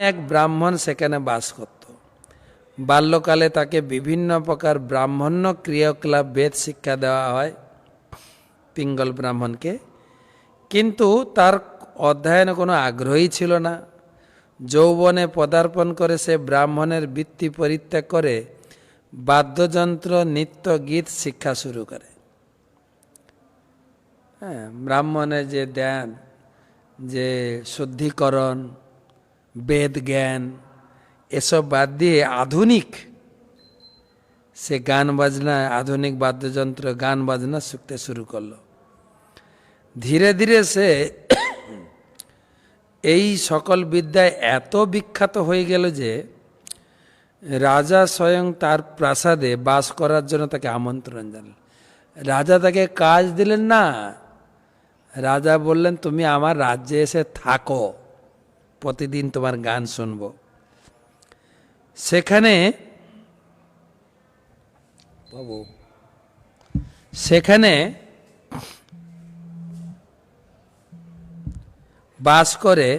এক ব্রাহ্মণ সেখানে বাস করত। বাল্যকালে তাকে বিভিন্ন প্রকার ব্রাহ্মণ্য ক্রিয়াকলাপ, বেদ শিক্ষা দেওয়া হয় পিঙ্গল ব্রাহ্মণকে। কিন্তু তার অধ্যয়নে কোনো আগ্রহী ছিল না। যৌবনে পদার্পণ করে সে ব্রাহ্মণের বৃত্তি পরিত্যাগ করে বাদ্যযন্ত্র, নৃত্য, গীত শিক্ষা শুরু করে। হ্যাঁ ব্রাহ্মণের যে ধ্যান, যে শুদ্ধিকরণ বেদ জ্ঞান, এসব বাদ দিয়ে আধুনিক, সে গান বাজনা, আধুনিক বাদ্যযন্ত্র, গান বাজনা শিখতে শুরু করল। ধীরে ধীরে সে এই সকল বিদ্যায় এত বিখ্যাত হয়ে গেল যে রাজা স্বয়ং তার প্রাসাদে বাস করার জন্য তাকে আমন্ত্রণ জানাল রাজা তাকে কাজ দিলেন না। রাজা বললেন, তুমি আমার রাজ্যে এসে থাকো। প্রতিদিন তোমার গান শুনব। সেখানে বাবু, সেখানে বাস করে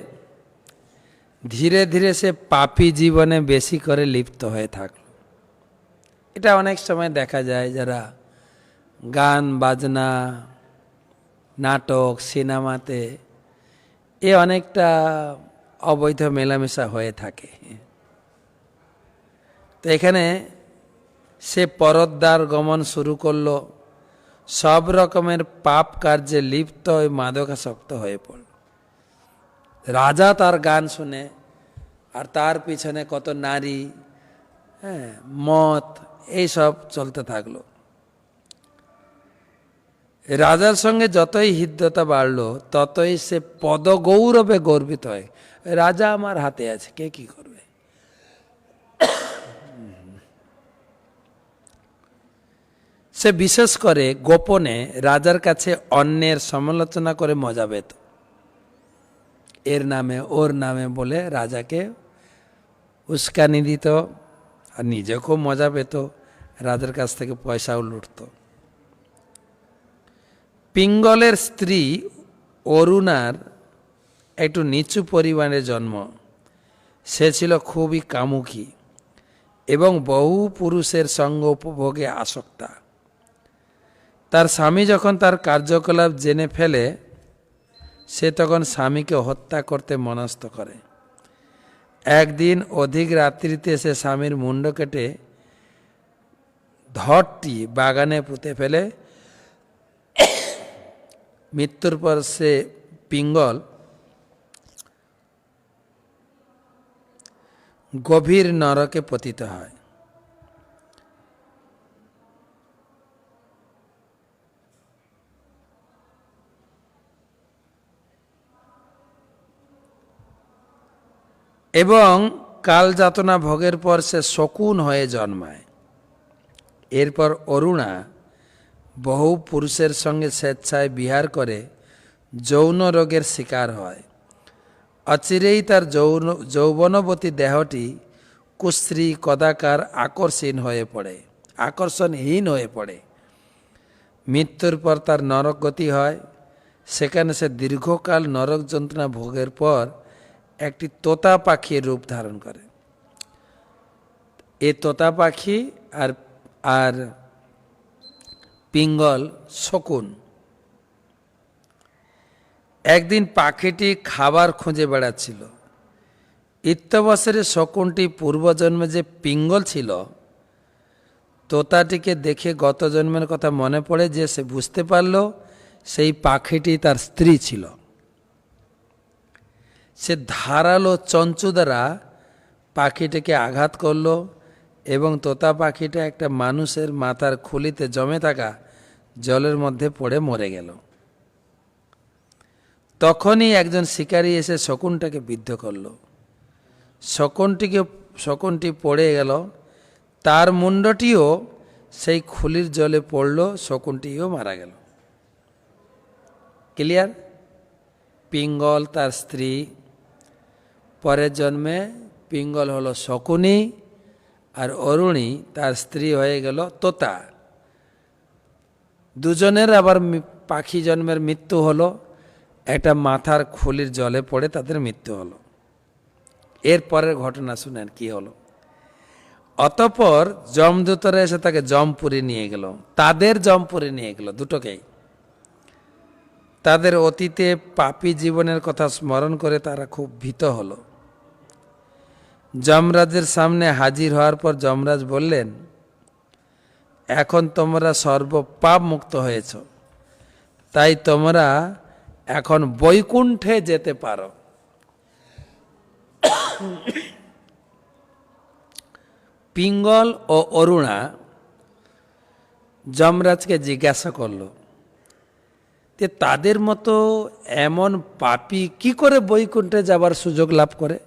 ধীরে ধীরে সে পাপি জীবনে বেশি করে লিপ্ত হয়ে থাকল। এটা অনেক সময় দেখা যায় যারা গান, বাজনা, নাটক, সিনেমাতে এ অনেকটা অবৈধ মেলামেশা হয়ে থাকে। তো এখানে সে পরদ্বার গমন শুরু করল। সব রকমের পাপ কার্যে লিপ্ত ওই মাদকাসক্ত হয়ে পড়ল। রাজা তার গান শুনে আর তার পিছনে কত নারী হ্যাঁ মত, এইসব চলতে থাকল। রাজার সঙ্গে যতই হৃদ্যতা বাড়লো, ততই সে পদগৌরবে গর্বিত হয়। রাজা আমার হাতে আছে, কে কি করবে? সে বিশেষ করে গোপনে রাজার কাছে অন্যের সমালোচনা করে মজা পেত। এর নামে, ওর নামে বলে রাজাকে উস্কানি দিত আর নিজে খুব মজা পেত, রাজার কাছ থেকে পয়সাও লুটত। পিঙ্গলের স্ত্রী অরুণার একটু নিচু পরিমাণে জন্ম। সে ছিল খুবই কামুকী এবং বহু পুরুষের সঙ্গ উপভোগে আসক্তা। তার স্বামী যখন তার কার্যকলাপ জেনে ফেলে, সে তখন স্বামীকে হত্যা করতে মনস্থ করে। একদিন অধিক রাত্রিতে সে স্বামীর মুন্ড কেটে ধরটি বাগানে পুঁতে ফেলে। মৃত্যুর পর সে পিঙ্গল গভীর নরকে পতিত হয়। এবং কাল যাতনা ভোগের পর সে শকুন হয়ে জন্মায়। এরপর অরুণা বহু পুরুষের সঙ্গে স্বেচ্ছায় বিহার করে যৌন রোগের শিকার হয়। অচিরেই তার যৌন, যৌবনবতী দেহটি কুশ্রী, কদাকার আকর্ষণ হয়ে পড়ে, আকর্ষণহীন হয়ে পড়ে। মৃত্যুর পর তার নরক গতি হয়। সেখানে সে দীর্ঘকাল নরক যন্ত্রণা ভোগের পর একটি তোতা পাখির রূপ ধারণ করে। এ তোতা পাখি আর আর পিঙ্গল শকুন। একদিন পাখিটি খাবার খুঁজে বেড়াচ্ছিল। ইত্যবসরে শকুনটি পূর্বজন্মে যে পিঙ্গল ছিল, তোতাটিকে দেখে গত জন্মের কথা মনে পড়ে যে সে বুঝতে পারল সেই পাখিটি তার স্ত্রী ছিল। সে ধারালো চঞ্চু দ্বারা পাখিটিকে আঘাত করল এবং তোতা পাখিটা একটা মানুষের মাথার খুলিতে জমে থাকা জলের মধ্যে পড়ে মরে গেল। তখনই একজন শিকারী এসে শকুনটাকে বিদ্ধ করল। শকুনটিকে, শকুনটি পড়ে গেল। তার মুন্ডটিও সেই খুলির জলে পড়ল, শকুনটিও মারা গেল। ক্লিয়ার? পিঙ্গল তার স্ত্রী। পরের জন্মে পিঙ্গল হলো শকুনি আর অরুণী তার স্ত্রী হয়ে গেল তোতা। দুজনের আবার পাখি জন্মের মৃত্যু হলো। একটা মাথার খুলির জলে পড়ে তাদের মৃত্যু হলো। এরপরের ঘটনা শুনেন, কি হলো? অতপর জমদূতরা এসে তাকে জমপুরে নিয়ে গেল। তাদের জমপুরে নিয়ে গেল দুটোকেই। তাদের অতীতে পাপী জীবনের কথা স্মরণ করে তারা খুব ভীত হলো। যমরাজের সামনে হাজির হওয়ার পর যমরাজ বললেন, এখন তোমরা সর্বপাপ মুক্ত হয়েছ। তাই তোমরা এখন বৈকুণ্ঠে যেতে পারো। পিঙ্গল ও অরুণা যমরাজকে জিজ্ঞাসা করল যে তাদের মতো এমন পাপী কি করে বৈকুণ্ঠে যাবার সুযোগ লাভ করে?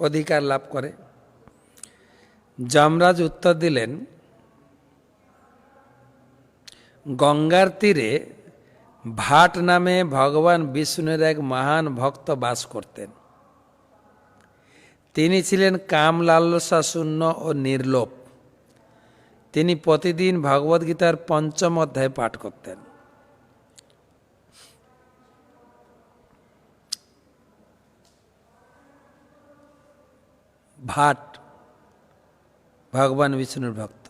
অধিকার লাভ করে। যমরাজ উত্তর দিলেন, গঙ্গার তীরে ভাট নামে ভগবান বিষ্ণুর এক মহান ভক্ত বাস করতেন। তিনি ছিলেন কাম লালসা শূন্য ও নির্লোপ। তিনি প্রতিদিন ভগবদ্গীতার পঞ্চম অধ্যায় পাঠ করতেন। ভাট ভগবান বিষ্ণুর ভক্ত।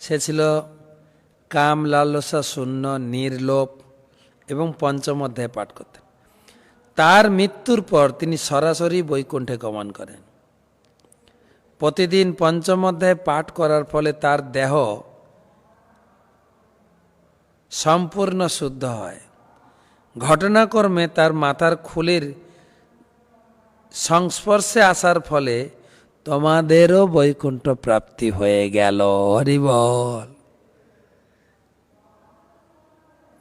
সে ছিল কাম লালসা শূন্য, নির্লোপ এবং পঞ্চম অধ্যায় পাঠ করতেন। তার মৃত্যুর পর তিনি সরাসরি বৈকুণ্ঠে গমন করেন। প্রতিদিন পঞ্চম অধ্যায় পাঠ করার ফলে তার দেহ সম্পূর্ণ শুদ্ধ হয়। ঘটনাক্রমে তার মাথার খুলির সংস্পর্শে আসার ফলে তোমাদেরও বৈকুণ্ঠ প্রাপ্তি হয়ে গেল হরিবল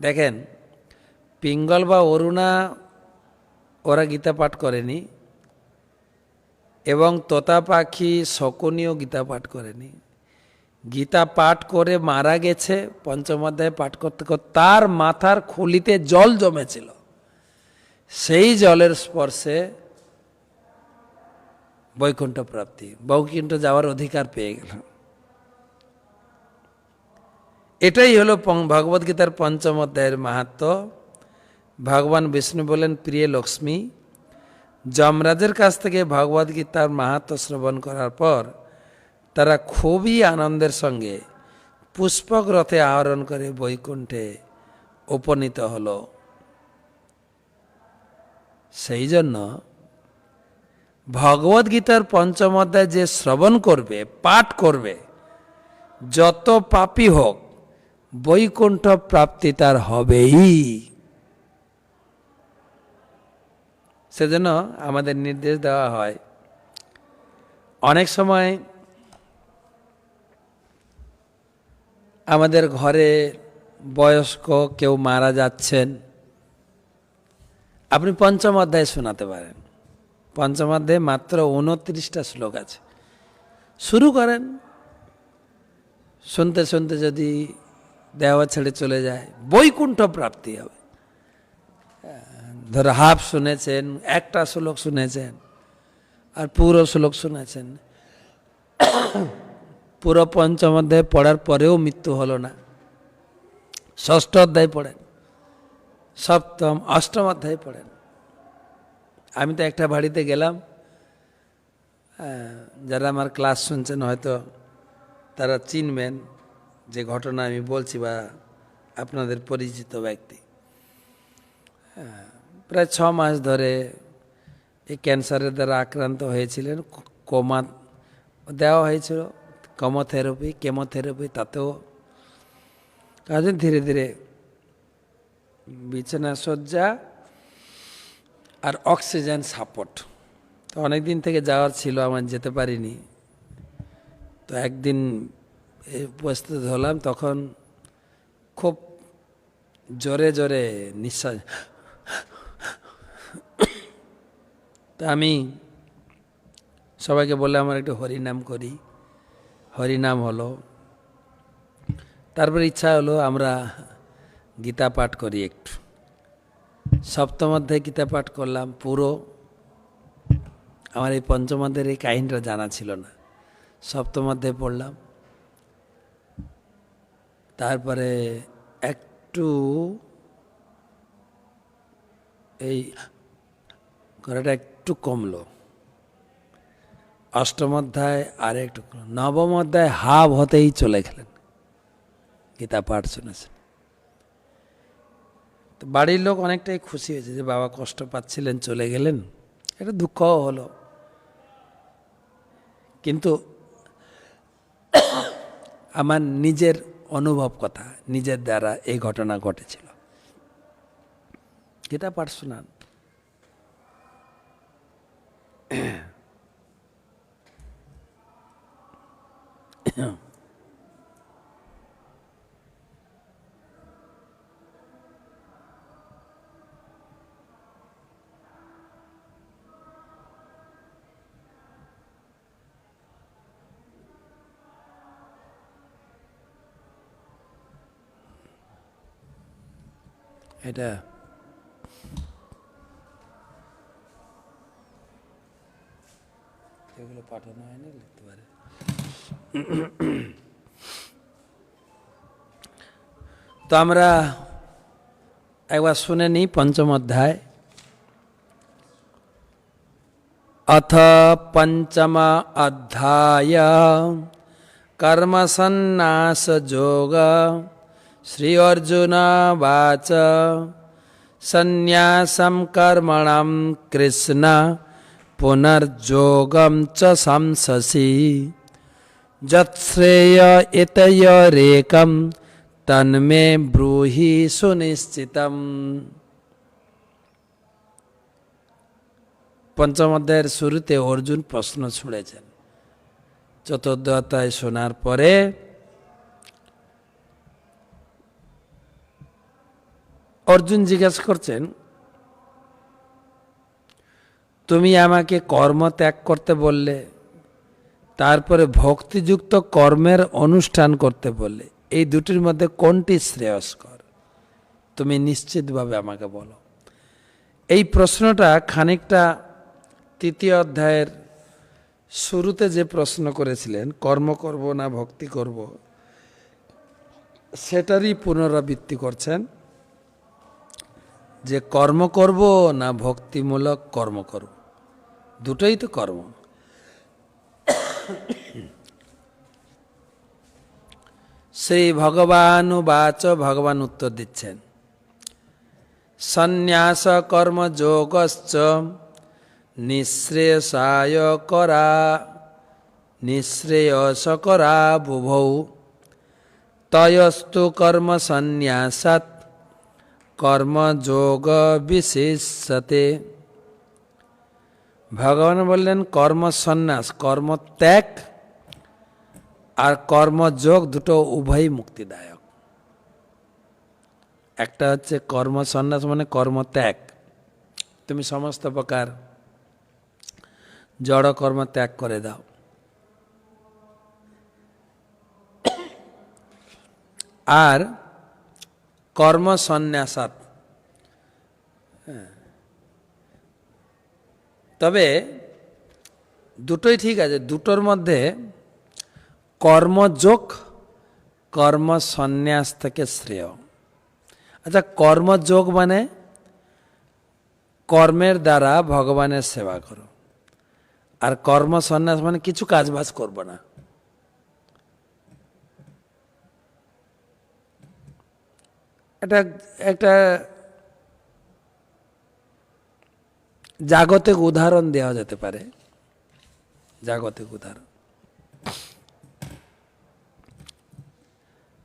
দেখেন, পিঙ্গল বা অরুণা ওরা গীতা পাঠ করেনি এবং তোতা পাখি শকুনিও গীতা পাঠ করেনি। গীতা পাঠ করে মারা গেছে, পঞ্চম অধ্যায় পাঠ করতে করতে তার মাথার খুলিতে জল জমেছিল। সেই জলের স্পর্শে বৈকুণ্ঠ প্রাপ্তি, বৈকুণ্ঠ যাওয়ার অধিকার পেয়ে গেল এটাই হলো ভগবদ্গীতার পঞ্চম অধ্যায়ের মাহাত্ম। ভগবান বিষ্ণু বলেন, প্রিয় লক্ষ্মী, যমরাজের কাছ থেকে ভগবদ্গীতার মাহাত্ম শ্রবণ করার পর তারা খুবই আনন্দের সঙ্গে পুষ্পক রথে আহরণ করে বৈকুণ্ঠে উপনীত হল। সেই জন্য ভগবদ্গীতার পঞ্চম অধ্যায় যে শ্রবণ করবে, পাঠ করবে, যত পাপী হোক বৈকুণ্ঠ প্রাপ্তি তার হবেই। সেজন্য আমাদের নির্দেশ দেওয়া হয়, অনেক সময় আমাদের ঘরে বয়স্ক কেউ মারা যাচ্ছেন, আপনি পঞ্চম অধ্যায় শোনাতে পারেন। পঞ্চম অধ্যায়ে মাত্র উনত্রিশটা শ্লোক আছে। শুরু করেন, শুনতে শুনতে যদি দেওয়া ছেড়ে চলে যায়। বৈকুণ্ঠ প্রাপ্তি হবে। ধরো হাফ শুনেছেন, একটা শ্লোক শুনেছেন, আর পুরো শ্লোক শুনেছেন। পুরো পঞ্চম অধ্যায় পড়ার পরেও মৃত্যু হলো না। ষষ্ঠ অধ্যায় পড়েন, সপ্তম, অষ্টম অধ্যায় পড়েন। আমি তো একটা বাড়িতে গেলাম যারা আমার ক্লাস শুনছেন হয়তো তারা চিনবেন। যে ঘটনা আমি বলছি বা আপনাদের পরিচিত ব্যক্তি প্রায় ছ মাস ধরে এই ক্যান্সারের দ্বারা আক্রান্ত হয়েছিলেন। কোমা দেওয়া হয়েছিল, কমোথেরাপি, কেমোথেরাপি, তাতেও কাজে ধীরে ধীরে বিছানা শয্যা আর অক্সিজেন সাপোর্ট। তো অনেক দিন থেকে যাওয়ার ছিল, আমার যেতে পারিনি। তো একদিন উপস্থিত হলাম তখন খুব জোরে জোরে নিঃশ্বাস তা আমি সবাইকে বলে আমার একটু হরিনাম করি। হরিনাম হলো, তারপর ইচ্ছা হলো আমরা গীতা পাঠ করি একটু। সপ্তম অধ্যায় গীতা পাঠ করলাম, পুরো। আমার এই পঞ্চম অধ্যায়ের এই কাহিনীটা জানা ছিল না। সপ্তম অধ্যায় পড়লাম। তারপরে একটু এই করাটা একটু কমলো। অষ্টম অধ্যায় আর একটু। নবম অধ্যায় হাব হতেই চলে গেলেন। গীতা পাঠ শুনেছেন। তো বাড়ির লোক অনেকটাই খুশি হয়েছে যে বাবা কষ্ট পাচ্ছিলেন, চলে গেলেন। এটা দুঃখও হলো। কিন্তু আমার নিজের অনুভব কথা নিজের দ্বারা এই ঘটনা ঘটেছিল। পার্সোনাল। পাঠ শোনান এটা এগুলো পাঠানো হয়নি লিখতে পারে তো আমরা একবার শুনে নিই পঞ্চম অধ্যায় अथ पञ्चम अध्याय कर्मसन्न्यासयोग श्री अर्जुन वाच सन्न्यासं कर्मणां कृष्ण पुनर्योगं च संससि যৎশ্রেয় এতয়রেকম তন্মে ব্রূহি সুনিশ্চিতম পঞ্চম অধ্যায়ের শুরুতে অর্জুন প্রশ্ন ছুড়েছেন চতুর্থ অধ্যায় শোনার পরে অর্জুন জিজ্ঞেস করছেন, তুমি আমাকে কর্ম ত্যাগ করতে বললে, তারপরে ভক্তিযুক্ত কর্মের অনুষ্ঠান করতে বললে, এই দুটির মধ্যে কোনটি শ্রেয়স্কর? তুমি নিশ্চিতভাবে আমাকে বলো। এই প্রশ্নটা খানিকটা তৃতীয় অধ্যায়ের শুরুতে যে প্রশ্ন করেছিলেন, কর্ম করব না, ভক্তি করব? সেটারই পুনরাবৃত্তি করছেন যে কর্ম করব না ভক্তিমূলক কর্ম করব দুটোই তো কর্ম শ্রী ভগবান বাচ ভগবান উত্তর দিচ্ছেন সন্ন্যাস কর্ম যোগশ্চ নিঃশ্রেয়সায় করা নিঃশ্রেয়স করা বুভৌ তয়স্তু কর্ম সন্ন্যাসাত কর্মযোগ বিশেষতে ভগবান বললেন কর্ম সন্ন্যাস কর্ম ত্যাগ আর কর্মযোগ দুটো উভয়ই মুক্তিদায়ক। একটা হচ্ছে কর্ম সন্ন্যাস মানে কর্ম ত্যাগ তুমি সমস্ত প্রকার জড় কর্ম ত্যাগ করে দাও। আর কর্ম সন্ন্যাসাত। তবে দুটোই ঠিক আছে, দুটোর মধ্যে কর্মযোগ কর্ম সন্ন্যাস থেকে শ্রেয়। আচ্ছা কর্মযোগ মানে কর্মের দ্বারা ভগবানের সেবা করো। আর কর্ম সন্ন্যাস মানে কিছু কাজ বাজ করব না। একটা জাগতিক উদাহরণ দেওয়া যেতে পারে। জাগতিক উদাহরণ।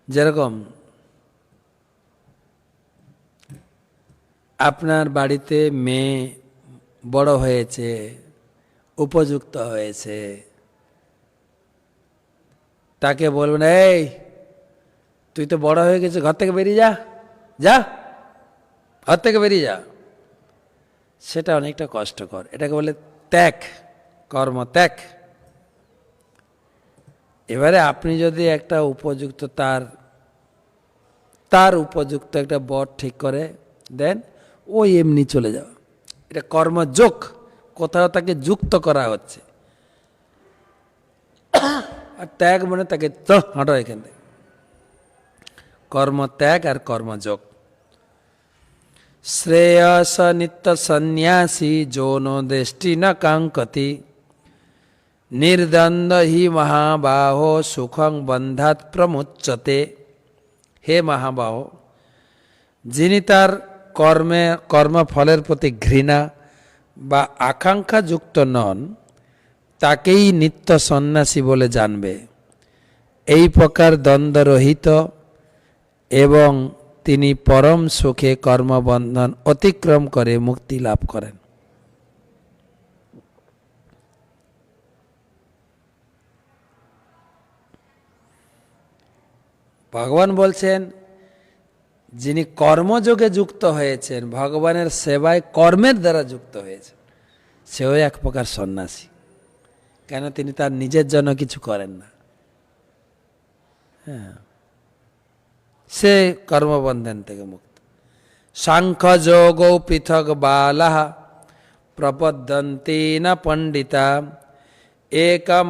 যেরকম আপনার বাড়িতে মেয়ে বড় হয়েছে, উপযুক্ত হয়েছে, তাকে বলবেন, এই, তুই তো বড় হয়ে গেছিস, ঘর থেকে বেরিয়ে যা। যা, ঘর থেকে বেরিয়ে যা। সেটা অনেকটা কষ্টকর। এটাকে বলে ত্যাগ, কর্ম ত্যাগ। এবারে আপনি যদি একটা উপযুক্ত তার তার উপযুক্ত একটা বর ঠিক করে দেন ওই এমনি চলে যাওয়া এটা কর্মযোগ কোথাও তাকে যুক্ত করা হচ্ছে। আর ত্যাগ মানে তাকে তো হাঁটো এখান থেকে। কর্মত্যাগ আর কর্মযোগ। শ্রেয়স নিত্য সন্ন্যাসী যৌন দৃষ্টি ন কাঙ্কতি নির্দ্বন্দ্ব হি মহাবাহো সুখং বন্ধাত প্রমুচ্যতে হে মহাবাহ, যিনি তার কর্মে, কর্মফলের প্রতি ঘৃণা বা আকাঙ্ক্ষা যুক্ত নন, তাকেই নিত্য সন্ন্যাসী বলে জানবে। এই প্রকার দ্বন্দ্বরহিত এবং তিনি পরম সুখে কর্মবন্ধন অতিক্রম করে মুক্তি লাভ করেন। ভগবান বলছেন, যিনি কর্মযোগে যুক্ত হয়েছেন, ভগবানের সেবায় কর্মের দ্বারা যুক্ত হয়েছেন, সেও এক প্রকার সন্ন্যাসী। কেন তিনি তার নিজের জন্য কিছু করেন না? হ্যাঁ। সে কর্মবন্ধন থেকে মুক্ত। সাংখ্য যোগ পৃথক বালা প্রপদ্যন্তি না পণ্ডিতা। একম